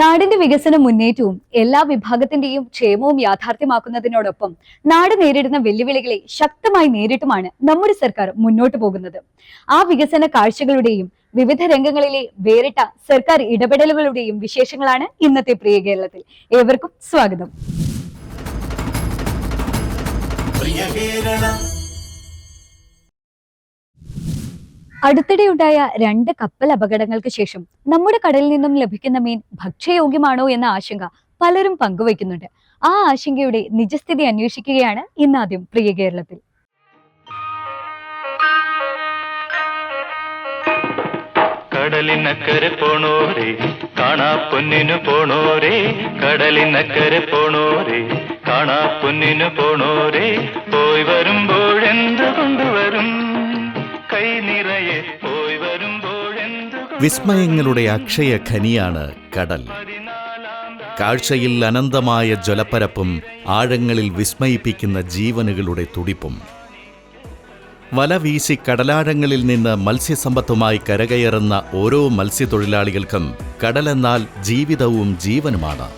നാടിന്റെ വികസന മുന്നേറ്റവും എല്ലാ വിഭാഗത്തിന്റെയും ക്ഷേമവും യാഥാർത്ഥ്യമാക്കുന്നതിനോടൊപ്പം നാട് നേരിടുന്ന വെല്ലുവിളികളെ ശക്തമായി നേരിട്ടുമാണ് നമ്മുടെ സർക്കാർ മുന്നോട്ട് പോകുന്നത്. ആ വികസന കാഴ്ചകളുടെയും വിവിധ രംഗങ്ങളിലെ വേറിട്ട സർക്കാർ ഇടപെടലുകളുടെയും വിശേഷങ്ങളാണ് ഇന്നത്തെ പ്രിയ കേരളത്തിൽ. ഏവർക്കും സ്വാഗതം. പ്രിയ കേരളം അടുത്തിടെയുണ്ടായ രണ്ട് കപ്പൽ അപകടങ്ങൾക്ക് ശേഷം നമ്മുടെ കടലിൽ നിന്നും ലഭിക്കുന്ന മീൻ ഭക്ഷ്യയോഗ്യമാണോ എന്ന ആശങ്ക പലരും പങ്കുവയ്ക്കുന്നുണ്ട്. ആ ആശങ്കയുടെ നിജസ്ഥിതി അന്വേഷിക്കുകയാണ് ഇന്നാദ്യം പ്രിയ കേരളത്തിൽ. കടലിനക്കരെ പോണോരേ കാണാ പൊന്നിനു പോണോരേ കടലിനക്കരെ പോണോരേ കാണാ പൊന്നിനു പോണോരേ പോയി വരുമ്പോഴെന്ത് കൊണ്ടുവരും കൈ വരുമ്പോഴെന്ത് വിസ്മയങ്ങളുടെ അക്ഷയ ഖനിയാണ് കടൽ. കാഴ്ചയിൽ അനന്തമായ ജലപ്പരപ്പും ആഴങ്ങളിൽ വിസ്മയിപ്പിക്കുന്ന ജീവനുകളുടെ തുടിപ്പും. വല വീശി കടലാഴങ്ങളിൽ നിന്ന് മത്സ്യസമ്പത്തുമായി കരകയറുന്ന ഓരോ മത്സ്യത്തൊഴിലാളികൾക്കും കടലെന്നാൽ ജീവിതവും ജീവനുമാണ്.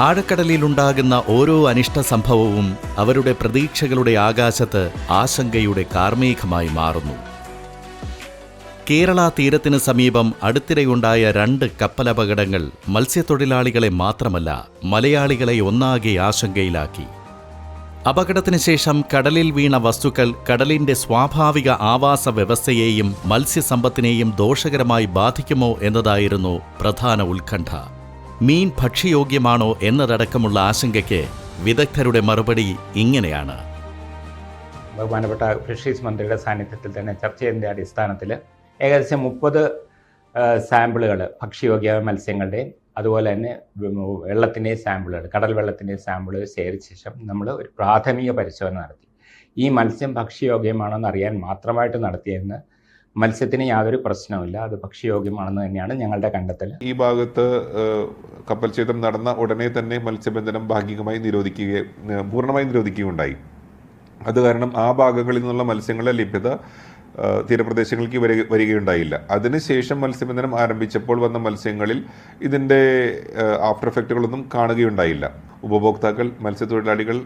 ആഴക്കടലിലുണ്ടാകുന്ന ഓരോ അനിഷ്ട സംഭവവും അവരുടെ പ്രതീക്ഷകളുടെ ആകാശത്ത് ആശങ്കയുടെ കാർമേഘമായി മാറുന്നു. കേരള തീരത്തിന് സമീപം അടുത്തിടെയുണ്ടായ രണ്ട് കപ്പലപകടങ്ങൾ മത്സ്യത്തൊഴിലാളികളെ മാത്രമല്ല മലയാളികളെ ഒന്നാകെ ആശങ്കയിലാക്കി. അപകടത്തിന് ശേഷം കടലിൽ വീണ വസ്തുക്കൾ കടലിന്റെ സ്വാഭാവിക ആവാസ വ്യവസ്ഥയെയും മത്സ്യസമ്പത്തിനെയും ദോഷകരമായി ബാധിക്കുമോ എന്നതായിരുന്നു പ്രധാന ഉത്കണ്ഠ. മീൻ ഭക്ഷ്യയോഗ്യമാണോ എന്നതടക്കമുള്ള ആശങ്കയ്ക്ക് വിദഗ്ധരുടെ മറുപടി ഇങ്ങനെയാണ്. ബഹുമാനപ്പെട്ട ഫിഷറീസ് മന്ത്രിയുടെ സാന്നിധ്യത്തിൽ തന്നെ ചർച്ച ചെയ്യുന്ന അടിസ്ഥാനത്തിൽ ഏകദേശം മുപ്പത് സാമ്പിളുകൾ ഭക്ഷ്യയോഗ്യ മത്സ്യങ്ങളുടെയും അതുപോലെ തന്നെ വെള്ളത്തിന്റെ സാമ്പിളുകൾ കടൽ വെള്ളത്തിന്റെ സാമ്പിളുകൾ ശേഖരിച്ച ശേഷം നമ്മൾ ഒരു പ്രാഥമിക പരിശോധന നടത്തി. ഈ മത്സ്യം ഭക്ഷ്യയോഗ്യമാണോ എന്ന് അറിയാൻ മാത്രമായിട്ട് നടത്തിയെന്ന് മത്സ്യത്തിന് യാതൊരു പ്രശ്നവുമില്ല അത് ഭക്ഷ്യയോഗ്യമാണെന്ന് തന്നെയാണ് ഞങ്ങളുടെ കണ്ടെത്തൽ ഈ ഭാഗത്ത് കപ്പൽ ഛേദം നടന്ന ഉടനെ തന്നെ മത്സ്യബന്ധനം ഭാഗികമായി നിരോധിക്കുകയും പൂർണമായി നിരോധിക്കുകയുണ്ടായി. അത് കാരണം ആ ഭാഗങ്ങളിൽ നിന്നുള്ള മത്സ്യങ്ങളുടെ ലഭ്യത തീരപ്രദേശങ്ങളിലേക്ക് വരിക വരികയുണ്ടായില്ല. അതിനുശേഷം മത്സ്യബന്ധനം ആരംഭിച്ചപ്പോൾ വന്ന മത്സ്യങ്ങളിൽ ഇതിന്റെ ആഫ്റ്റർ എഫക്റ്റുകളൊന്നും കാണുകയുണ്ടായില്ല. ഉപഭോക്താക്കൾ മത്സ്യത്തൊഴിലാളികൾ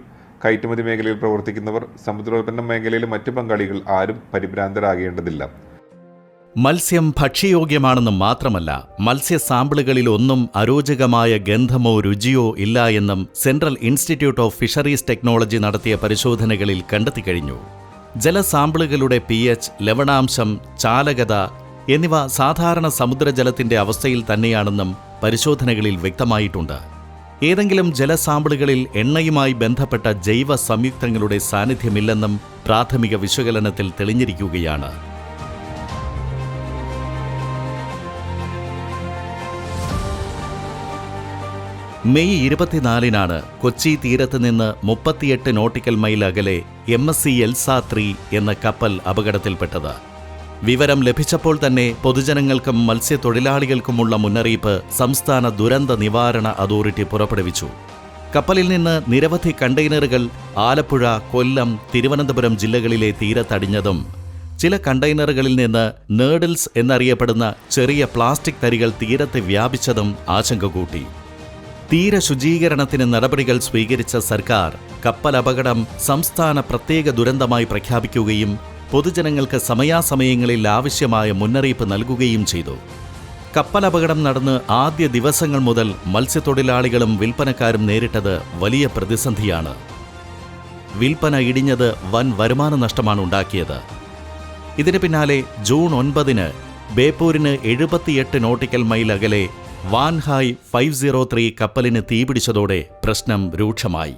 കയറ്റുമതി മേഖലയിൽ പ്രവർത്തിക്കുന്നവർ സമുദ്രോൽപ്പന്ന മേഖലയിലെ മറ്റു പങ്കാളികൾ ആരും പരിഭ്രാന്തരാകേണ്ടതില്ല. മത്സ്യം ഭക്ഷ്യയോഗ്യമാണെന്ന് മാത്രമല്ല മത്സ്യ സാമ്പിളുകളിൽ ഒന്നും അരോചകമായ ഗന്ധമോ രുചിയോ ഇല്ല എന്നും central institute of fisheries technology നടത്തിയ പരിശോധനകളിൽ കണ്ടെത്തിക്കഴിഞ്ഞു ജലസാമ്പിളുകളുടെ പി എച്ച് ലവണാംശം ചാലകത എന്നിവ സാധാരണ സമുദ്രജലത്തിന്റെ അവസ്ഥയിൽ തന്നെയാണെന്നും പരിശോധനകളിൽ വ്യക്തമായിട്ടുണ്ട്. ഏതെങ്കിലും ജലസാമ്പിളുകളിൽ എണ്ണയുമായി ബന്ധപ്പെട്ട ജൈവ സംയുക്തങ്ങളുടെ സാന്നിധ്യമില്ലെന്നും പ്രാഥമിക വിശകലനത്തിൽ തെളിഞ്ഞിരിക്കുകയാണ്. മെയ് ഇരുപത്തിനാലിനാണ് കൊച്ചി തീരത്ത് നിന്ന് മുപ്പത്തിയെട്ട് നോട്ടിക്കൽ മൈൽ അകലെ M S C Elsa three എന്ന കപ്പൽ അപകടത്തിൽപ്പെട്ടത്. വിവരം ലഭിച്ചപ്പോൾ തന്നെ പൊതുജനങ്ങൾക്കും മത്സ്യത്തൊഴിലാളികൾക്കുമുള്ള മുന്നറിയിപ്പ് സംസ്ഥാന ദുരന്ത നിവാരണ അതോറിറ്റി പുറപ്പെടുവിച്ചു. കപ്പലിൽ നിന്ന് നിരവധി കണ്ടെയ്നറുകൾ ആലപ്പുഴ കൊല്ലം തിരുവനന്തപുരം ജില്ലകളിലെ തീരത്തടിഞ്ഞതും ചില കണ്ടെയ്നറുകളിൽ നിന്ന് നേഡിൽസ് എന്നറിയപ്പെടുന്ന ചെറിയ പ്ലാസ്റ്റിക് തരികൾ തീരത്ത് വ്യാപിച്ചതും ആശങ്ക കൂട്ടി. തീര ശുചീകരണത്തിന് നടപടികൾ സ്വീകരിച്ച സർക്കാർ കപ്പലപകടം സംസ്ഥാന പ്രത്യേക ദുരന്തമായി പ്രഖ്യാപിക്കുകയും പൊതുജനങ്ങൾക്ക് സമയാസമയങ്ങളിൽ ആവശ്യമായ മുന്നറിയിപ്പ് നൽകുകയും ചെയ്തു. കപ്പലപകടം നടന്ന് ആദ്യ ദിവസങ്ങൾ മുതൽ മത്സ്യത്തൊഴിലാളികളും വിൽപ്പനക്കാരും നേരിട്ടത് വലിയ പ്രതിസന്ധിയാണ്. വിൽപ്പന ഇടിഞ്ഞത് വൻ വരുമാന നഷ്ടമാണ് ഉണ്ടാക്കിയത്. ഇതിന് പിന്നാലെ ജൂൺ ഒൻപതിന് ബേപ്പൂരിന് എഴുപത്തിയെട്ട് നോട്ടിക്കൽ മൈൽ അകലെ Wan Hai five zero three കപ്പലിന് തീപിടിച്ചതോടെ പ്രശ്നം രൂക്ഷമായി.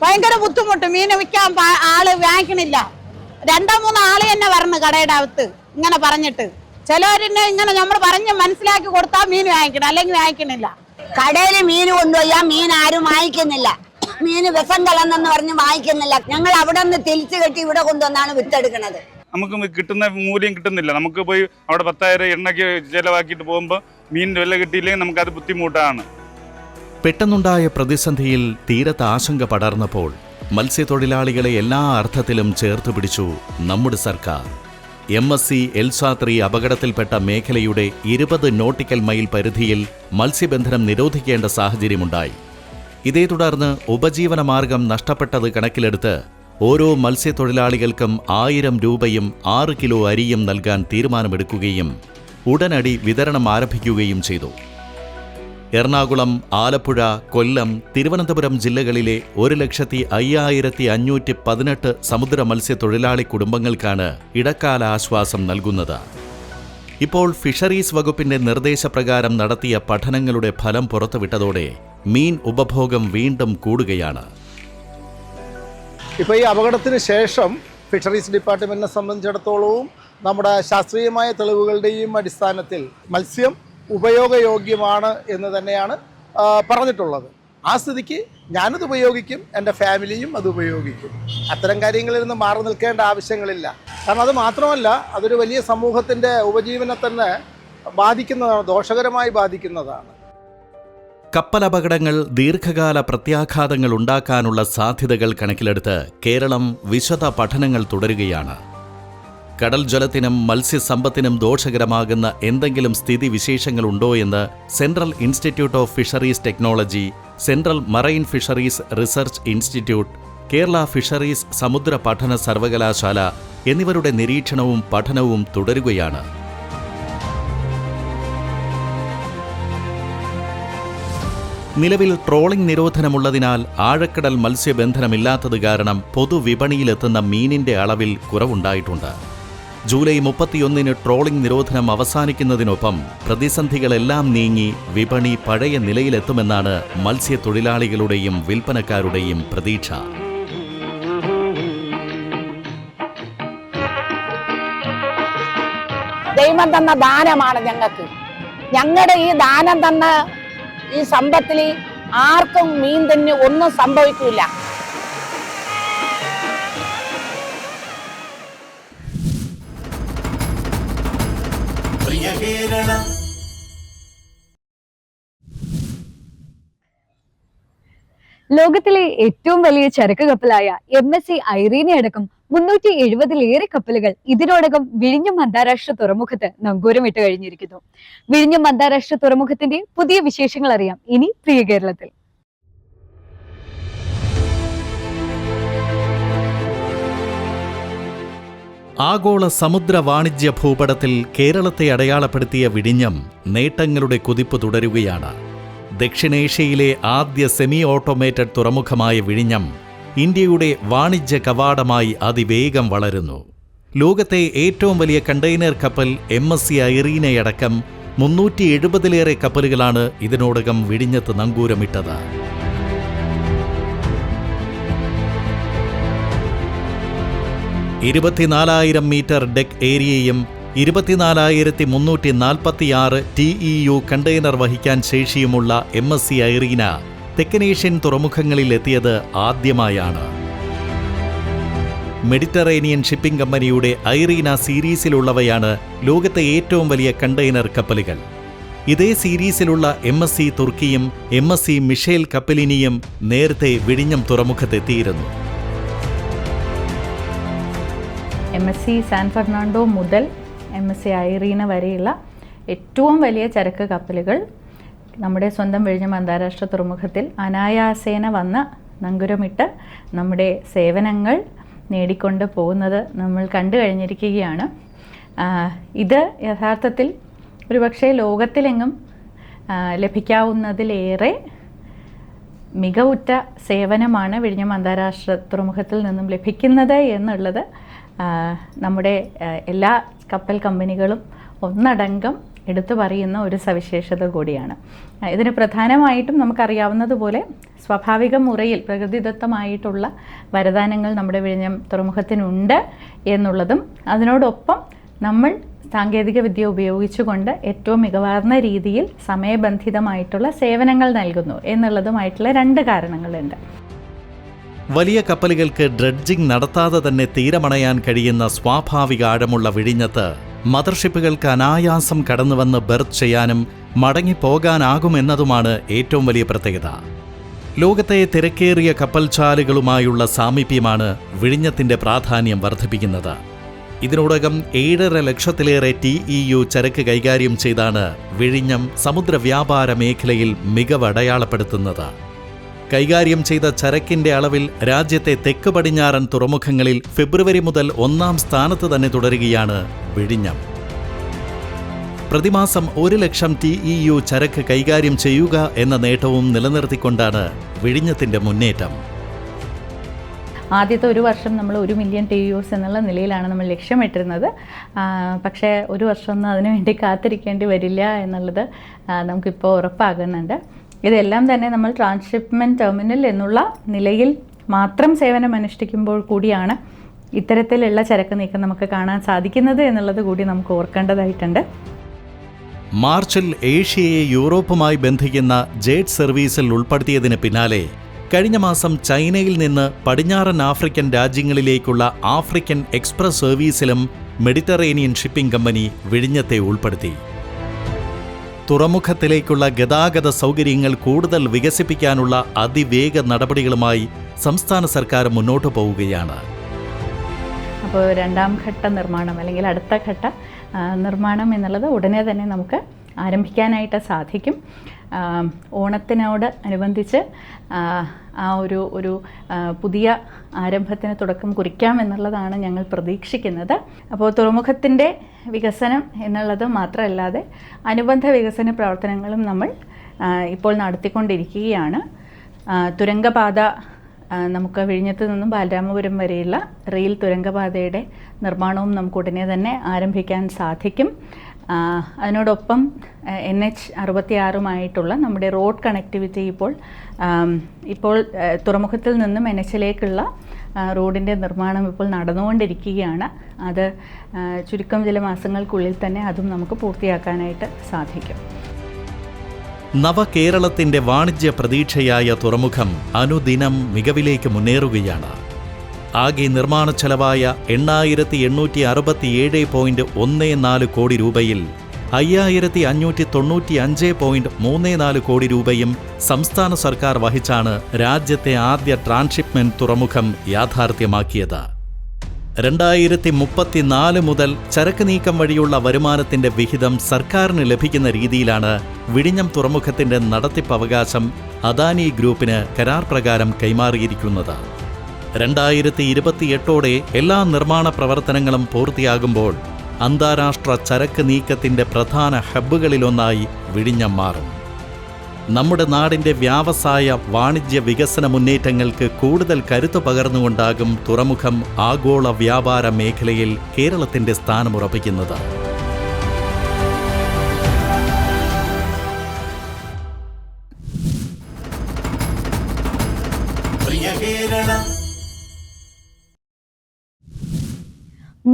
ഭയങ്കര ബുദ്ധിമുട്ട്. മീൻ വിൽക്കാൻ ആൾ വാങ്ങിക്കണില്ല. രണ്ടോ മൂന്നോ ആൾ തന്നെ വരണം കടയുടെ അകത്ത് ഇങ്ങനെ പറഞ്ഞിട്ട്. ചിലവരിനെ ഇങ്ങനെ നമ്മൾ പറഞ്ഞ് മനസ്സിലാക്കി കൊടുത്താൽ മീൻ വാങ്ങിക്കണം അല്ലെങ്കിൽ വാങ്ങിക്കണില്ല. കടയിൽ മീൻ കൊണ്ടുപോയാൽ മീൻ ആരും വാങ്ങിക്കുന്നില്ല. മീൻ വിഷം കലന്നെന്ന് പറഞ്ഞ് വാങ്ങിക്കുന്നില്ല. ഞങ്ങൾ അവിടെ നിന്ന് തിരിച്ചു കെട്ടി ഇവിടെ കൊണ്ടുവന്നാണ് വിത്തെടുക്കുന്നത് നമുക്ക് കിട്ടുന്ന മൂല്യം കിട്ടുന്നില്ല. നമുക്ക് പോയി അവിടെ പത്തായിരം എണ്ണയ്ക്ക് ചിലവാക്കിയിട്ട് പോകുമ്പോൾ മീനിന്റെ വില കിട്ടിയില്ലെങ്കിൽ നമുക്കത് ബുദ്ധിമുട്ടാണ്. പെട്ടെന്നുണ്ടായ പ്രതിസന്ധിയിൽ തീരത്ത് ആശങ്ക പടർന്നപ്പോൾ മത്സ്യത്തൊഴിലാളികളെ എല്ലാ അർത്ഥത്തിലും ചേർത്ത് പിടിച്ചു നമ്മുടെ സർക്കാർ. എം എസ് സി എൽസാത്രി അപകടത്തിൽപ്പെട്ട മേഖലയുടെ ഇരുപത് നോട്ടിക്കൽ മൈൽ പരിധിയിൽ മത്സ്യബന്ധനം നിരോധിക്കേണ്ട സാഹചര്യമുണ്ടായി. ഇതേ തുടർന്ന് ഉപജീവനമാർഗം നഷ്ടപ്പെട്ടത് കണക്കിലെടുത്ത് ഓരോ മത്സ്യത്തൊഴിലാളികൾക്കും ആയിരം രൂപയും ആറ് കിലോ അരിയും നൽകാൻ തീരുമാനമെടുക്കുകയും ഉടനടി വിതരണം ആരംഭിക്കുകയും ചെയ്തു. എറണാകുളം ആലപ്പുഴ കൊല്ലം തിരുവനന്തപുരം ജില്ലകളിലെ ഒരു ലക്ഷത്തി അയ്യായിരത്തി അഞ്ഞൂറ്റി പതിനെട്ട് സമുദ്ര മത്സ്യത്തൊഴിലാളി കുടുംബങ്ങൾക്കാണ് ഇടക്കാല ആശ്വാസം നൽകുന്നത്. ഇപ്പോൾ ഫിഷറീസ് വകുപ്പിന്റെ നിർദ്ദേശപ്രകാരം നടത്തിയ പഠനങ്ങളുടെ ഫലം പുറത്തുവിട്ടതോടെ മീൻ ഉപഭോഗം വീണ്ടും കൂടുകയാണ്. ഇപ്പോൾ ഈ അപകടത്തിന് ശേഷം ഫിഷറീസ് ഡിപ്പാർട്ട്മെന്റിനെ സംബന്ധിച്ചിടത്തോളവും നമ്മുടെ ശാസ്ത്രീയമായ തെളിവുകളുടെയും അടിസ്ഥാനത്തിൽ മത്സ്യം ഉപയോഗയോഗ്യമാണ് എന്ന് തന്നെയാണ് പറഞ്ഞിട്ടുള്ളത്. ആ സ്ഥിതിക്ക് ഞാനത് ഉപയോഗിക്കും എന്റെ ഫാമിലിയും അത് ഉപയോഗിക്കും. അത്തരം കാര്യങ്ങളിൽ നിന്ന് മാറി നിൽക്കേണ്ട ആവശ്യങ്ങളില്ല. കാരണം അത് മാത്രമല്ല അതൊരു വലിയ സമൂഹത്തിന്റെ ഉപജീവനെ തന്നെ ബാധിക്കുന്നതാണ് ദോഷകരമായി ബാധിക്കുന്നതാണ്. കപ്പലപകടങ്ങൾ ദീർഘകാല പ്രത്യാഘാതങ്ങൾ ഉണ്ടാക്കാനുള്ള സാധ്യതകൾ കണക്കിലെടുത്ത് കേരളം വിശദ പഠനങ്ങൾ തുടരുകയാണ്. കടൽ ജലത്തിനും മത്സ്യസമ്പത്തിനും ദോഷകരമാകുന്ന എന്തെങ്കിലും സ്ഥിതിവിശേഷങ്ങളുണ്ടോ എന്ന് central institute of fisheries technology central marine fisheries research institute Kerala fisheries സമുദ്ര പഠന സർവകലാശാല എന്നിവരുടെ നിരീക്ഷണവും പഠനവും തുടരുകയാണ്. നിലവിൽ ട്രോളിംഗ് നിരോധനമുള്ളതിനാൽ ആഴക്കടൽ മത്സ്യബന്ധനമില്ലാത്തത് കാരണം പൊതുവിപണിയിലെത്തുന്ന മീനിന്റെ അളവിൽ കുറവുണ്ടായിട്ടുണ്ട്. ജൂലൈ മുപ്പത്തിയൊന്നിന് ട്രോളിംഗ് നിരോധനം അവസാനിക്കുന്നതിനൊപ്പം പ്രതിസന്ധികളെല്ലാം നീങ്ങി വിപണി പഴയ നിലയിലെത്തുമെന്നാണ് മത്സ്യത്തൊഴിലാളികളുടെയും വിൽപ്പനക്കാരുടെയും പ്രതീക്ഷ. ദൈവം തന്ന ദാനമാണ് ഞങ്ങൾക്ക്. ഞങ്ങളുടെ ഈ ദാനം തന്ന ഈ സമ്പത്തിൽ ആർക്കും മീൻ തന്നെ ഒന്നും സംഭവിക്കില്ല ലോകത്തിലെ ഏറ്റവും വലിയ ചരക്ക് കപ്പലായ എം എസ് സി ഐറീനെ അടക്കം മുന്നൂറ്റി എഴുപതിലേറെ കപ്പലുകൾ ഇതിനോടകം വിഴിഞ്ഞം അന്താരാഷ്ട്ര തുറമുഖത്ത് നങ്കൂരമിട്ട് കഴിഞ്ഞിരിക്കുന്നു. വിഴിഞ്ഞം അന്താരാഷ്ട്ര തുറമുഖത്തിന്റെ പുതിയ വിശേഷങ്ങൾ അറിയാം ഇനി പ്രിയ കേരളത്തിൽ. ആഗോള സമുദ്ര വാണിജ്യ ഭൂപടത്തിൽ കേരളത്തെ അടയാളപ്പെടുത്തിയ വിഴിഞ്ഞം നേട്ടങ്ങളുടെ കുതിപ്പ് തുടരുകയാണ്. ദക്ഷിണേഷ്യയിലെ ആദ്യ സെമി ഓട്ടോമേറ്റഡ് തുറമുഖമായ വിഴിഞ്ഞം ഇന്ത്യയുടെ വാണിജ്യ കവാടമായി അതിവേഗം വളരുന്നു. ലോകത്തെ ഏറ്റവും വലിയ കണ്ടെയ്നർ കപ്പൽ എം എസ് സി ഐറീനയടക്കം മുന്നൂറ്റി എഴുപതിലേറെ കപ്പലുകളാണ് ഇതിനോടകം വിഴിഞ്ഞത്ത് നങ്കൂരമിട്ടത്. ഇരുപത്തിനാലായിരം മീറ്റർ ഡെക്ക് ഏരിയയും ഇരുപത്തിനാലായിരത്തി മുന്നൂറ്റി നാൽപ്പത്തിയാറ് ടി ഇ യു കണ്ടെയ്നർ വഹിക്കാൻ ശേഷിയുമുള്ള എം എസ് സി ഐറീന തെക്കനേഷ്യൻ തുറമുഖങ്ങളിൽ എത്തിയത് ആദ്യമായാണ്. മെഡിറ്ററേനിയൻ ഷിപ്പിംഗ് കമ്പനിയുടെ ഐറീന സീരീസിലുള്ളവയാണ് ലോകത്തെ ഏറ്റവും വലിയ കണ്ടെയ്നർ കപ്പലുകൾ. ഇതേ സീരീസിലുള്ള എം എസ് സി തുർക്കിയും എം എസ് സി മിഷേൽ കപ്പലിനിയും നേരത്തെ വിഴിഞ്ഞം തുറമുഖത്തെത്തിയിരുന്നു. M S C San Fernando മുതൽ എം എസ് സി ഐറീന വരെയുള്ള ഏറ്റവും വലിയ ചരക്ക് കപ്പലുകൾ നമ്മുടെ സ്വന്തം വിഴിഞ്ഞം അന്താരാഷ്ട്ര തുറമുഖത്തിൽ അനായാസേന വന്ന് നങ്കുരമിട്ട് നമ്മുടെ സേവനങ്ങൾ നേടിക്കൊണ്ട് പോകുന്നത് നമ്മൾ കണ്ടു കഴിഞ്ഞിരിക്കുകയാണ്. ഇത് യഥാർത്ഥത്തിൽ ഒരുപക്ഷെ ലോകത്തിലെങ്ങും ലഭിക്കാവുന്നതിലേറെ മികവുറ്റ സേവനമാണ് വിഴിഞ്ഞം അന്താരാഷ്ട്ര തുറമുഖത്തിൽ നിന്നും ലഭിക്കുന്നത് എന്നുള്ളത് നമ്മുടെ എല്ലാ കപ്പൽ കമ്പനികളും ഒന്നടങ്കം എടുത്തു പറയുന്ന ഒരു സവിശേഷത കൂടിയാണ്. ഇതിന് പ്രധാനമായിട്ടും നമുക്കറിയാവുന്നതുപോലെ സ്വാഭാവിക മുറയിൽ പ്രകൃതിദത്തമായിട്ടുള്ള വരദാനങ്ങൾ നമ്മുടെ വിഴിഞ്ഞം തുറമുഖത്തിനുണ്ട് എന്നുള്ളതും അതിനോടൊപ്പം നമ്മൾ സാങ്കേതിക വിദ്യ ഉപയോഗിച്ചുകൊണ്ട് ഏറ്റവും മികവാർന്ന രീതിയിൽ സമയബന്ധിതമായിട്ടുള്ള സേവനങ്ങൾ നൽകുന്നു എന്നുള്ളതുമായിട്ടുള്ള രണ്ട് കാരണങ്ങളുണ്ട്. വലിയ കപ്പലുകൾക്ക് ഡ്രഡ്ജിംഗ് നടത്താതെ തന്നെ തീരമണയാൻ കഴിയുന്ന സ്വാഭാവിക ആഴമുള്ള വിഴിഞ്ഞത്ത് മദർഷിപ്പുകൾക്ക് അനായാസം കടന്നുവന്ന് ബെർത്ത് ചെയ്യാനും മടങ്ങിപ്പോകാനാകുമെന്നതുമാണ് ഏറ്റവും വലിയ പ്രത്യേകത. ലോകത്തെ തിരക്കേറിയ കപ്പൽചാലുകളുമായുള്ള സാമീപ്യമാണ് വിഴിഞ്ഞത്തിന്റെ പ്രാധാന്യം വർദ്ധിപ്പിക്കുന്നത്. ഇതിനോടകം ഏഴര ലക്ഷത്തിലേറെ ടി ഇ യു ചരക്ക് കൈകാര്യം ചെയ്താണ് വിഴിഞ്ഞം സമുദ്ര വ്യാപാര മേഖലയിൽ മികവ് അടയാളപ്പെടുത്തുന്നത്. കൈകാര്യം ചെയ്ത ചരക്കിന്റെ അളവിൽ രാജ്യത്തെ തെക്ക് പടിഞ്ഞാറൻ തുറമുഖങ്ങളിൽ ഫെബ്രുവരി മുതൽ ഒന്നാം സ്ഥാനത്ത് തന്നെ തുടരുകയാണ് വിഴിഞ്ഞം. പ്രതിമാസം ഒരു ലക്ഷം ടി ഇ യു ചരക്ക് കൈകാര്യം ചെയ്യുക എന്ന നേട്ടവും നിലനിർത്തിക്കൊണ്ടാണ് വിഴിഞ്ഞത്തിന്റെ മുന്നേറ്റം. ആദ്യത്തെ ഒരു വർഷം നമ്മൾ ഒരു മില്യൺ ടി യുസ് എന്നുള്ള നിലയിലാണ് നമ്മൾ ലക്ഷ്യമിട്ടിരുന്നത്. പക്ഷേ ഒരു വർഷമൊന്നും അതിനു വേണ്ടി കാത്തിരിക്കേണ്ടി വരില്ല എന്നുള്ളത് നമുക്കിപ്പോൾ ഉറപ്പാകുന്നുണ്ട്. ഇതെല്ലാം തന്നെ നമ്മൾ ട്രാൻസ്ഷിപ്മെന്റ് ടെർമിനൽ എന്നുള്ള നിലയിൽ മാത്രം സേവനം അനുഷ്ഠിക്കുമ്പോൾ കൂടിയാണ് ഇത്തരത്തിലുള്ള ചരക്ക് നീക്കം നമുക്ക് കാണാൻ സാധിക്കുന്നത് എന്നുള്ളത് കൂടി നമുക്ക് ഓർക്കേണ്ടതായിട്ടുണ്ട്. മാർച്ചിൽ ഏഷ്യയെ യൂറോപ്പുമായി ബന്ധിക്കുന്ന ജേഡ് സർവീസിൽ ഉൾപ്പെടുത്തിയതിന് പിന്നാലെ കഴിഞ്ഞ മാസം ചൈനയിൽ നിന്ന് പടിഞ്ഞാറൻ ആഫ്രിക്കൻ രാജ്യങ്ങളിലേക്കുള്ള ആഫ്രിക്കൻ എക്സ്പ്രസ് സർവീസിലും മെഡിറ്ററേനിയൻ ഷിപ്പിംഗ് കമ്പനി വിഴിഞ്ഞത്തെ ഉൾപ്പെടുത്തി. തുറമുഖത്തിലേക്കുള്ള ഗതാഗത സൗകര്യങ്ങൾ കൂടുതൽ വികസിപ്പിക്കാനുള്ള അതിവേഗ നടപടികളുമായി സംസ്ഥാന സർക്കാർ മുന്നോട്ട് പോവുകയാണ്. അപ്പോൾ രണ്ടാം ഘട്ട നിർമ്മാണം അല്ലെങ്കിൽ അടുത്ത ഘട്ട നിർമ്മാണം എന്നുള്ളത് ഉടനെ തന്നെ നമുക്ക് ആരംഭിക്കാനായിട്ട് സാധിക്കും. ഓണത്തിനോട് അനുബന്ധിച്ച് ആ, ഒരു ഒരു പുതിയ ആരംഭത്തിന് തുടക്കം കുറിക്കാം എന്നുള്ളതാണ് ഞങ്ങൾ പ്രതീക്ഷിക്കുന്നത്. അപ്പോൾ തുറമുഖത്തിന്റെ വികസനം എന്നുള്ളത് മാത്രമല്ലാതെ അനുബന്ധ വികസന പ്രവർത്തനങ്ങളും നമ്മൾ ഇപ്പോൾ നടത്തിക്കൊണ്ടിരിക്കുകയാണ്. തുരങ്കപാത നമുക്ക് വിഴിഞ്ഞത്ത് നിന്നും ബാലരാമപുരം വരെയുള്ള റെയിൽ തുരങ്കപാതയുടെ നിർമ്മാണവും നമുക്ക് ഉടനെ തന്നെ ആരംഭിക്കാൻ സാധിക്കും. അതിനോടൊപ്പം എൻ എച്ച് അറുപത്തി ആറുമായിട്ടുള്ള നമ്മുടെ റോഡ് കണക്ടിവിറ്റി ഇപ്പോൾ ഇപ്പോൾ തുറമുഖത്തിൽ നിന്നും എൻ എച്ചിലേക്കുള്ള റോഡിന്റെ നിർമ്മാണം ഇപ്പോൾ നടന്നുകൊണ്ടിരിക്കുകയാണ്. അത് ചുരുക്കം ചില മാസങ്ങൾക്കുള്ളിൽ തന്നെ അതും നമുക്ക് പൂർത്തിയാക്കാനായിട്ട് സാധിക്കും. നവകേരളത്തിന്റെ വാണിജ്യ പ്രതീക്ഷയായ തുറമുഖം അനുദിനം മികവിലേക്ക് മുന്നേറുകയാണ്. ആകെ നിർമ്മാണ ചെലവായ എണ്ണായിരത്തി എണ്ണൂറ്റി അറുപത്തിയേഴ് പോയിന്റ് ഒന്ന് നാല് കോടി രൂപയിൽ അയ്യായിരത്തി അഞ്ഞൂറ്റി തൊണ്ണൂറ്റി അഞ്ച് പോയിന്റ് മൂന്ന് നാല് കോടി രൂപയും സംസ്ഥാന സർക്കാർ വഹിച്ചാണ് രാജ്യത്തെ ആദ്യ ട്രാൻഷിപ്മെന്റ് തുറമുഖം യാഥാർത്ഥ്യമാക്കിയത്. രണ്ടായിരത്തി മുപ്പത്തിനാല് മുതൽ ചരക്ക് നീക്കം വഴിയുള്ള വരുമാനത്തിന്റെ വിഹിതം സർക്കാരിന് ലഭിക്കുന്ന രീതിയിലാണ് വിഴിഞ്ഞം തുറമുഖത്തിന്റെ നടത്തിപ്പ് അവകാശം അദാനി ഗ്രൂപ്പിന് കരാർ പ്രകാരം കൈമാറിയിരിക്കുന്നത്. രണ്ടായിരത്തി ഇരുപത്തിയെട്ടോടെ എല്ലാ നിർമ്മാണ പ്രവർത്തനങ്ങളും പൂർത്തിയാകുമ്പോൾ അന്താരാഷ്ട്ര ചരക്ക് നീക്കത്തിന്റെ പ്രധാന ഹബ്ബുകളിലൊന്നായി വിഴിഞ്ഞം മാറും. നമ്മുടെ നാടിന്റെ വ്യാവസായ വാണിജ്യ വികസന മുന്നേറ്റങ്ങൾക്ക് കൂടുതൽ കരുത്തു പകർന്നുകൊണ്ടാകും തുറമുഖം ആഗോള വ്യാപാര മേഖലയിൽ കേരളത്തിന്റെ സ്ഥാനമുറപ്പിക്കുന്നത്.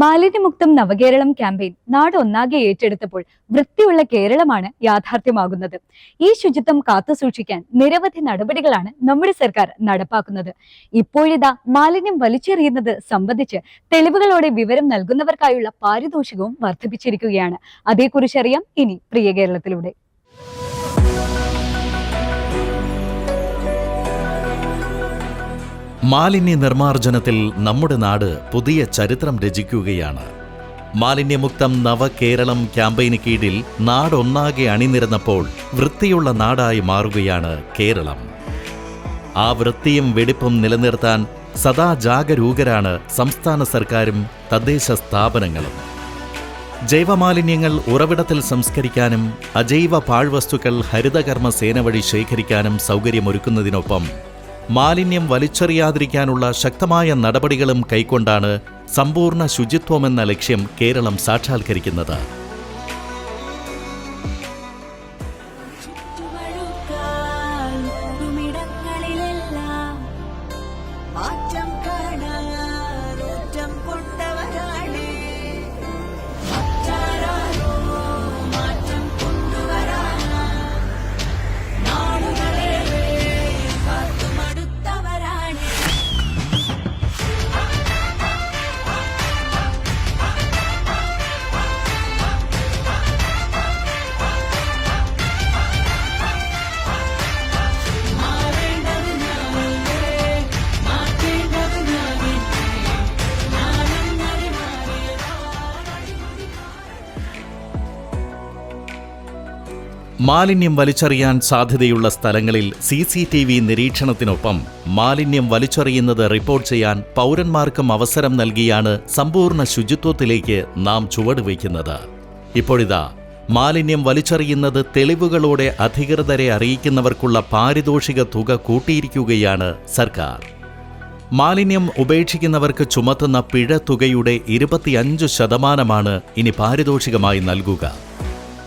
മാലിന്യമുക്തം നവകേരളം ക്യാമ്പയിൻ നാട് ഒന്നാകെ ഏറ്റെടുത്തപ്പോൾ വൃത്തിയുള്ള കേരളമാണ് യാഥാർത്ഥ്യമാകുന്നത്. ഈ ശുചിത്വം കാത്തുസൂക്ഷിക്കാൻ നിരവധി നടപടികളാണ് നമ്മുടെ സർക്കാർ നടപ്പാക്കുന്നത്. ഇപ്പോഴിതാ മാലിന്യം വലിച്ചെറിയുന്നത് സംബന്ധിച്ച് തെളിവുകളോടെ വിവരം നൽകുന്നവർക്കായുള്ള പാരിതോഷികവും വർദ്ധിപ്പിച്ചിരിക്കുകയാണ്. അതേക്കുറിച്ചറിയാം ഇനി പ്രിയ കേരളത്തിലൂടെ. മാലിന്യ നിർമ്മാർജനത്തിൽ നമ്മുടെ നാട് പുതിയ ചരിത്രം രചിക്കുകയാണ്. മാലിന്യമുക്തം നവകേരളം ക്യാമ്പയിന് കീഴിൽ നാടൊന്നാകെ അണിനിരന്നപ്പോൾ വൃത്തിയുള്ള നാടായി മാറുകയാണ് കേരളം. ആ വൃത്തിയും വെടിപ്പും നിലനിർത്താൻ സദാ ജാഗരൂകരാണ് സംസ്ഥാന സർക്കാരും തദ്ദേശ സ്ഥാപനങ്ങളും. ജൈവമാലിന്യങ്ങൾ ഉറവിടത്തിൽ സംസ്കരിക്കാനും അജൈവ പാഴ്വസ്തുക്കൾ ഹരിതകർമ്മ സേന വഴി ശേഖരിക്കാനും സൗകര്യമൊരുക്കുന്നതിനൊപ്പം മാലിന്യം വലിച്ചെറിയാതിരിക്കാനുള്ള ശക്തമായ നടപടികളും കൈക്കൊണ്ടാണ് സമ്പൂർണ ശുചിത്വമെന്ന ലക്ഷ്യം കേരളം സാക്ഷാത്കരിക്കുന്നത്. മാലിന്യം വലിച്ചെറിയാൻ സാധ്യതയുള്ള സ്ഥലങ്ങളിൽ സി സി ടി വി നിരീക്ഷണത്തിനൊപ്പം മാലിന്യം വലിച്ചെറിയുന്നത് റിപ്പോർട്ട് ചെയ്യാൻ പൗരന്മാർക്കും അവസരം നൽകിയാണ് സമ്പൂർണ ശുചിത്വത്തിലേക്ക് നാം ചുവടുവയ്ക്കുന്നത്. ഇപ്പോഴിതാ മാലിന്യം വലിച്ചെറിയുന്നത് തെളിവുകളോടെ അധികൃതരെ അറിയിക്കുന്നവർക്കുള്ള പാരിതോഷിക തുക കൂട്ടിയിരിക്കുകയാണ് സർക്കാർ. മാലിന്യം ഉപേക്ഷിക്കുന്നവർക്ക് ചുമത്തുന്ന പിഴ തുകയുടെ ഇരുപത്തിയഞ്ച് ശതമാനമാണ് ഇനി പാരിതോഷികമായി നൽകുക.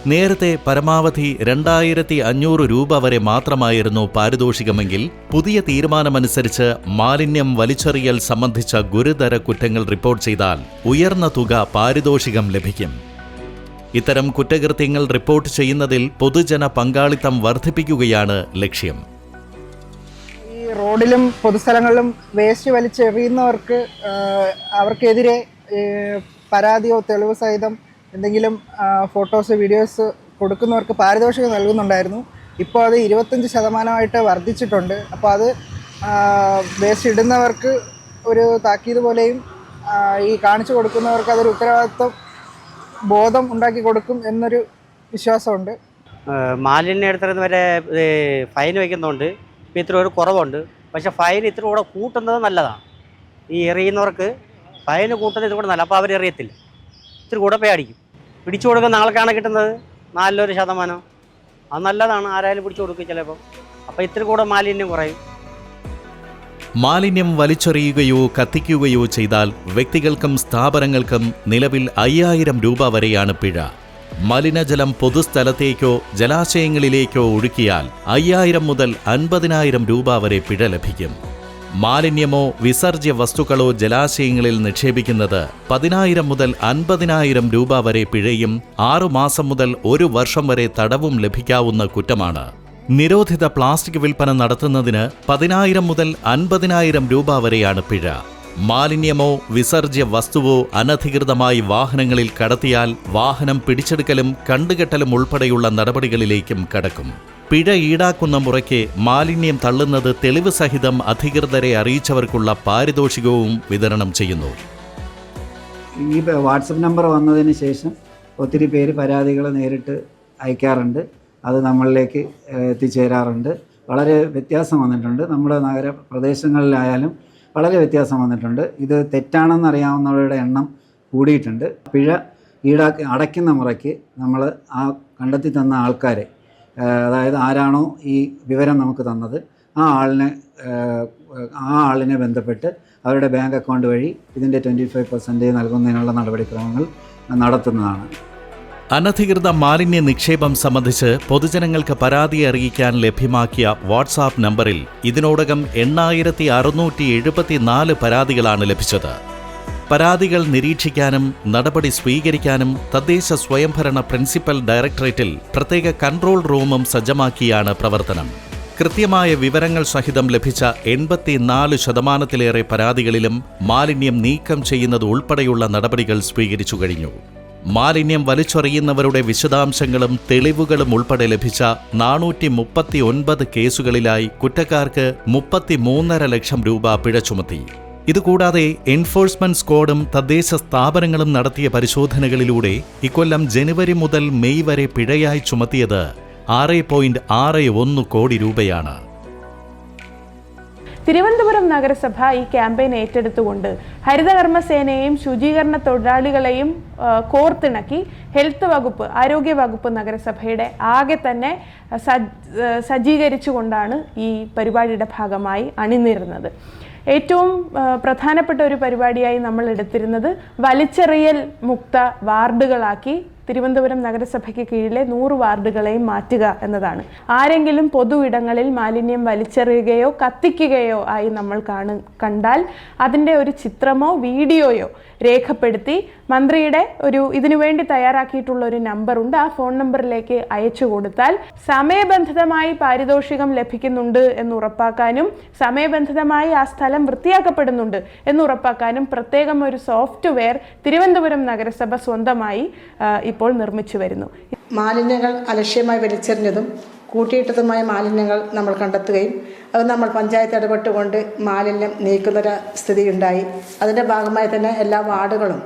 നേരത്തെ പരമാവധി രണ്ടായിരത്തി അഞ്ഞൂറ് രൂപ വരെ മാത്രമായിരുന്നു പാരിതോഷികമെങ്കിൽ പുതിയ തീരുമാനമനുസരിച്ച് മാലിന്യം വലിച്ചെറിയൽ സംബന്ധിച്ച ഗുരുതര കുറ്റങ്ങൾ റിപ്പോർട്ട് ചെയ്താൽ ഉയർന്ന തുക പാരിതോഷികം ലഭിക്കും. ഇത്തരം കുറ്റകൃത്യങ്ങൾ റിപ്പോർട്ട് ചെയ്യുന്നതിൽ പൊതുജന പങ്കാളിത്തം വർദ്ധിപ്പിക്കുകയാണ് ലക്ഷ്യം. ഈ റോഡിലും പൊതുസ്ഥലങ്ങളിലും വേസ്റ്റ് വലിച്ചെറിയുന്നവർക്ക് അവർക്കെതിരെ പരാതിയോ തെളിവ് സഹിതം എന്തെങ്കിലും ഫോട്ടോസ് വീഡിയോസ് കൊടുക്കുന്നവർക്ക് പാരിതോഷികം നൽകുന്നുണ്ടായിരുന്നു. ഇപ്പോൾ അത് ഇരുപത്തഞ്ച് ശതമാനമായിട്ട് വർദ്ധിച്ചിട്ടുണ്ട്. അപ്പോൾ അത് വേസ്റ്റ് ഇടുന്നവർക്ക് ഒരു താക്കീത് പോലെയും ഈ കാണിച്ചു കൊടുക്കുന്നവർക്ക് അതൊരു ഉത്തരവാദിത്വം ബോധം ഉണ്ടാക്കി കൊടുക്കും എന്നൊരു വിശ്വാസമുണ്ട്. മാലിന്യ എടുത്തിരുന്ന വരെ ഫൈൻ വയ്ക്കുന്നുണ്ട് ഇപ്പോൾ ഇത്ര ഒരു കുറവുണ്ട്. പക്ഷേ ഫൈൻ ഇത്ര കൂടെ കൂട്ടുന്നത് നല്ലതാണ്. ഈ എറിയുന്നവർക്ക് ഫൈൻ കൂട്ടുന്നത് ഇത്ര കൂടെ നല്ല അപ്പോൾ അവരെറിയത്തില്ല. ഇത്തിരി കൂടെ പേടിക്കും പിടിച്ചു കൊടുക്കുന്ന ആൾക്കാണ് കിട്ടുന്നത്? നാലിലൊരു ശതമാനം. അത് നല്ലതാണ്. ആരായാലും പിടിച്ചു കൊടുക്കും ചിലപ്പോൾ അപ്പോൾ ഇത്തിരി കൂടെ മാലിന്യം കുറയും. മാലിന്യം വലിച്ചെറിയുകയോ കത്തിക്കുകയോ ചെയ്താൽ വ്യക്തികൾക്കും സ്ഥാപനങ്ങൾക്കും നിലവിൽ അയ്യായിരം രൂപ വരെയാണ് പിഴ. മലിനജലം പൊതുസ്ഥലത്തേക്കോ ജലാശയങ്ങളിലേക്കോ ഒഴുക്കിയാൽ അയ്യായിരം മുതൽ അൻപതിനായിരം രൂപ വരെ പിഴ ലഭിക്കും. മാലിന്യമോ വിസർജ്യ വസ്തുക്കളോ ജലാശയങ്ങളിൽ നിക്ഷേപിക്കുന്നത് പതിനായിരം മുതൽ അൻപതിനായിരം രൂപ വരെ പിഴയും ആറുമാസം മുതൽ ഒരു വർഷം വരെ തടവും ലഭിക്കാവുന്ന കുറ്റമാണ്. നിരോധിത പ്ലാസ്റ്റിക് വിൽപ്പന നടത്തുന്നതിന് പതിനായിരം മുതൽ അൻപതിനായിരം രൂപ വരെയാണ് പിഴ. മാലിന്യമോ വിസർജ്യ വസ്തുവോ അനധികൃതമായി വാഹനങ്ങളിൽ കടത്തിയാൽ വാഹനം പിടിച്ചെടുക്കലും കണ്ടുകെട്ടലും ഉൾപ്പെടെയുള്ള നടപടികളിലേക്കും കടക്കും. പിഴ ഈടാക്കുന്ന മുറയ്ക്ക് മാലിന്യം തള്ളുന്നത് തെളിവ് സഹിതം അധികൃതരെ അറിയിച്ചവർക്കുള്ള പാരിതോഷികവും വിതരണം ചെയ്യുന്നു. ഈ വാട്സപ്പ് നമ്പർ വന്നതിന് ശേഷം ഒത്തിരി പേര് പരാതികൾ നേരിട്ട് അയക്കാറുണ്ട്. അത് നമ്മളിലേക്ക് എത്തിച്ചേരാറുണ്ട്. വളരെ വ്യത്യാസം വന്നിട്ടുണ്ട്. നമ്മുടെ നഗര പ്രദേശങ്ങളിലായാലും വളരെ വ്യത്യാസം വന്നിട്ടുണ്ട്. ഇത് തെറ്റാണെന്ന് അറിയാവുന്നവരുടെ എണ്ണം കൂടിയിട്ടുണ്ട്. പിഴ ഈടാക്കി അടയ്ക്കുന്ന മുറയ്ക്ക് നമ്മൾ ആ കണ്ടെത്തി തന്ന ആൾക്കാരെ അതായത് ആരാണോ ഈ വിവരം നമുക്ക് തന്നത് ആ ആളിനെ ആ ആളിനെ ബന്ധപ്പെട്ട് അവരുടെ ബാങ്ക് അക്കൗണ്ട് വഴി ഇതിന്റെ ട്വന്റി ഫൈവ് പെർസെന്റേജ് നൽകുന്നതിനുള്ള നടപടിക്രമങ്ങൾ നടത്തുന്നതാണ്. അനധികൃത മാലിന്യ നിക്ഷേപം സംബന്ധിച്ച് പൊതുജനങ്ങൾക്ക് പരാതി അറിയിക്കാൻ ലഭ്യമാക്കിയ വാട്സാപ്പ് നമ്പറിൽ ഇതിനോടകം എണ്ണായിരത്തി അറുന്നൂറ്റി എഴുപത്തിനാല് പരാതികളാണ് ലഭിച്ചത്. പരാതികൾ നിരീക്ഷിക്കാനും നടപടി സ്വീകരിക്കാനും തദ്ദേശ സ്വയംഭരണ പ്രിൻസിപ്പൽ ഡയറക്ടറേറ്റിൽ പ്രത്യേക കൺട്രോൾ റൂമും സജ്ജമാക്കിയാണ് പ്രവർത്തനം. കൃത്യമായ വിവരങ്ങൾ സഹിതം ലഭിച്ച എൺപത്തിനാല് ശതമാനത്തിലേറെ പരാതികളിലും മാലിന്യം നീക്കം ചെയ്യുന്നത് ഉൾപ്പെടെയുള്ള നടപടികൾ സ്വീകരിച്ചു കഴിഞ്ഞു. മാലിന്യം വലിച്ചെറിയുന്നവരുടെ വിശദാംശങ്ങളും തെളിവുകളും ഉൾപ്പെടെ ലഭിച്ച നാനൂറ്റി മുപ്പത്തി ഒൻപത് കേസുകളിലായി കുറ്റക്കാർക്ക് മുപ്പത്തിമൂന്നര ലക്ഷം രൂപ പിഴ ചുമത്തി. ഇതുകൂടാതെ എൻഫോഴ്സ്മെന്റ് സ്ക്വാഡും തദ്ദേശ സ്ഥാപനങ്ങളും നടത്തിയ പരിശോധനകളിലൂടെ ഇക്കൊല്ലം ജനുവരി മുതൽ മെയ് വരെ പിഴയായി ചുമത്തിയത് ആറ് പോയിന്റ് ആറ് ഒന്ന് കോടി രൂപയാണ്. തിരുവനന്തപുരം നഗരസഭ ഈ ക്യാമ്പയിൻ ഏറ്റെടുത്തുകൊണ്ട് ഹരിതകർമ്മസേനയെയും ശുചീകരണ തൊഴിലാളികളെയും കോർത്തിണക്കി ഹെൽത്ത് വകുപ്പ് ആരോഗ്യ വകുപ്പ് നഗരസഭയുടെ ആകെ തന്നെ സജ് സജ്ജീകരിച്ചുകൊണ്ടാണ് ഈ പരിപാടിയുടെ ഭാഗമായി അണിനിരുന്നത്. ഏറ്റവും പ്രധാനപ്പെട്ട ഒരു പരിപാടിയായി നമ്മൾ എടുത്തിരുന്നത് വലിച്ചെറിയൽ മുക്ത വാർഡുകളാക്കി തിരുവനന്തപുരം നഗരസഭയ്ക്ക് കീഴിലെ നൂറ് വാർഡുകളെയും മാറ്റുക എന്നതാണ്. ആരെങ്കിലും പൊതു ഇടങ്ങളിൽ മാലിന്യം വലിച്ചെറിയുകയോ കത്തിക്കുകയോ ആയി നമ്മൾ കാണു കണ്ടാൽ അതിന്റെ ഒരു ചിത്രമോ വീഡിയോയോ രേഖപ്പെടുത്തി മന്ത്രിയുടെ ഒരു ഇതിനു വേണ്ടി തയ്യാറാക്കിയിട്ടുള്ള ഒരു നമ്പറുണ്ട് ആ ഫോൺ നമ്പറിലേക്ക് അയച്ചു കൊടുത്താൽ സമയബന്ധിതമായി പാരിതോഷികം ലഭിക്കുന്നുണ്ട് എന്ന് ഉറപ്പാക്കാനും സമയബന്ധിതമായി ആ സ്ഥലം വൃത്തിയാക്കപ്പെടുന്നുണ്ട് എന്ന് ഉറപ്പാക്കാനും പ്രത്യേകം ഒരു സോഫ്റ്റ്വെയർ തിരുവനന്തപുരം നഗരസഭ സ്വന്തമായി ഇപ്പോൾ നിർമ്മിച്ചു വരുന്നു. മാലിന്യങ്ങൾ അലക്ഷ്യമായി വലിച്ചെറിഞ്ഞതും കൂട്ടിയിട്ടതുമായ മാലിന്യങ്ങൾ നമ്മൾ കണ്ടെത്തുകയും അത് നമ്മൾ പഞ്ചായത്ത് ഇടപെട്ടുകൊണ്ട് മാലിന്യം നീക്കുന്നൊരു സ്ഥിതിയുണ്ടായി. അതിന്റെ ഭാഗമായി തന്നെ എല്ലാ വാർഡുകളും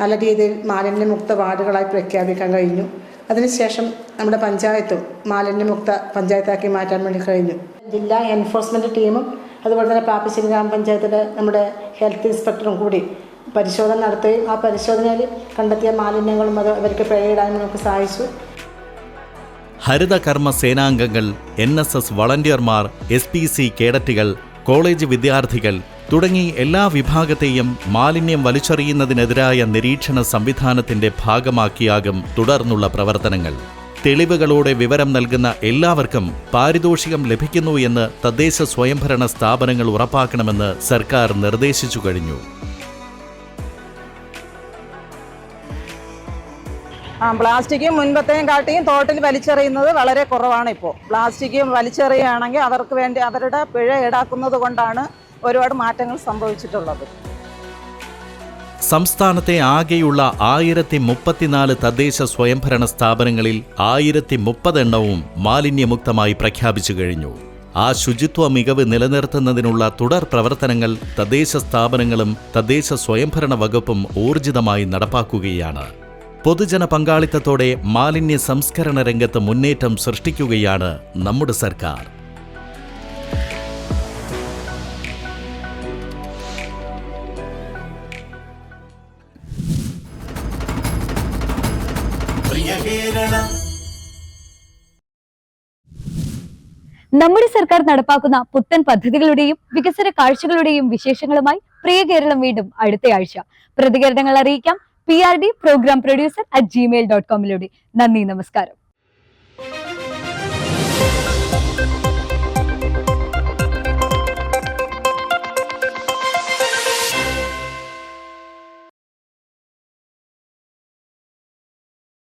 നല്ല രീതിയിൽ മാലിന്യമുക്ത വാർഡുകളായി പ്രഖ്യാപിക്കാൻ കഴിഞ്ഞു. അതിനുശേഷം നമ്മുടെ പഞ്ചായത്തും മാലിന്യമുക്ത പഞ്ചായത്താക്കി മാറ്റാൻ വേണ്ടി കഴിഞ്ഞു. ജില്ലാ എൻഫോഴ്സ്മെന്റ് ടീമും അതുപോലെ തന്നെ പാപ്പശ്ശേരി ഗ്രാമപഞ്ചായത്തിലെ നമ്മുടെ ഹെൽത്ത് ഇൻസ്പെക്ടറും കൂടി പരിശോധന നടത്തുകയും ആ പരിശോധനയിൽ കണ്ടെത്തിയ മാലിന്യങ്ങളും അത് അവർക്ക് പിഴയിടാനും നമുക്ക് സാധിച്ചു. ഹരിതകർമ്മ സേനാംഗങ്ങൾ എൻ എസ് എസ് വളണ്ടിയർമാർ എസ് പി സി കേഡറ്റുകൾ കോളേജ് വിദ്യാർത്ഥികൾ തുടങ്ങി എല്ലാ വിഭാഗത്തെയും മാലിന്യം വലിച്ചെറിയുന്നതിനെതിരായ നിരീക്ഷണ സംവിധാനത്തിന്റെ ഭാഗമാക്കിയാകും തുടർന്നുള്ള പ്രവർത്തനങ്ങൾ. തെളിവുകളോടെ വിവരം നൽകുന്ന എല്ലാവർക്കും പാരിതോഷികം ലഭിക്കുന്നു എന്ന് തദ്ദേശ സ്വയംഭരണ സ്ഥാപനങ്ങൾ ഉറപ്പാക്കണമെന്ന് സർക്കാർ നിർദ്ദേശിച്ചു കഴിഞ്ഞു. ആ പ്ലാസ്റ്റിക് മുൻപത്തെയും കാട്ടിയും തോട്ടിൽ വലിച്ചെറിയുന്നത് വളരെ കുറവാണ് ഇപ്പോൾ. പ്ലാസ്റ്റിക്കും വലിച്ചെറിയുകയാണെങ്കിൽ അവർക്ക് വേണ്ടി അവരുടെ പിഴ ഈടാക്കുന്നത് കൊണ്ടാണ് ഒരുപാട് മാറ്റങ്ങൾ സംഭവിച്ചിട്ടുള്ളത്. സംസ്ഥാനത്തെ ആകെയുള്ള ആയിരത്തി മുപ്പത്തിനാല് തദ്ദേശ സ്വയംഭരണ സ്ഥാപനങ്ങളിൽ ആയിരത്തി മുപ്പതെണ്ണവും മാലിന്യമുക്തമായി പ്രഖ്യാപിച്ചു കഴിഞ്ഞു. ആ ശുചിത്വ മികവ് നിലനിർത്തുന്നതിനുള്ള തുടർ പ്രവർത്തനങ്ങൾ തദ്ദേശ സ്ഥാപനങ്ങളും തദ്ദേശ സ്വയംഭരണ വകുപ്പും ഊർജിതമായി നടപ്പാക്കുകയാണ്. പൊതുജന പങ്കാളിത്തത്തോടെ മാലിന്യ സംസ്കരണ രംഗത്ത് മുന്നേറ്റം സൃഷ്ടിക്കുകയാണ് നമ്മുടെ സർക്കാർ. പ്രിയ കേരള. നമ്മുടെ സർക്കാർ നടപ്പാക്കുന്ന പുത്തൻ പദ്ധതികളുടെയും വികസന കാഴ്ചകളുടെയും വിശേഷങ്ങളുമായി പ്രിയ കേരളം വീണ്ടും അടുത്തയാഴ്ച. പ്രതികരണങ്ങൾ അറിയിക്കാം. P R D program producer at Gmail dot കോമിലൂടെ നന്ദി നമസ്കാരം.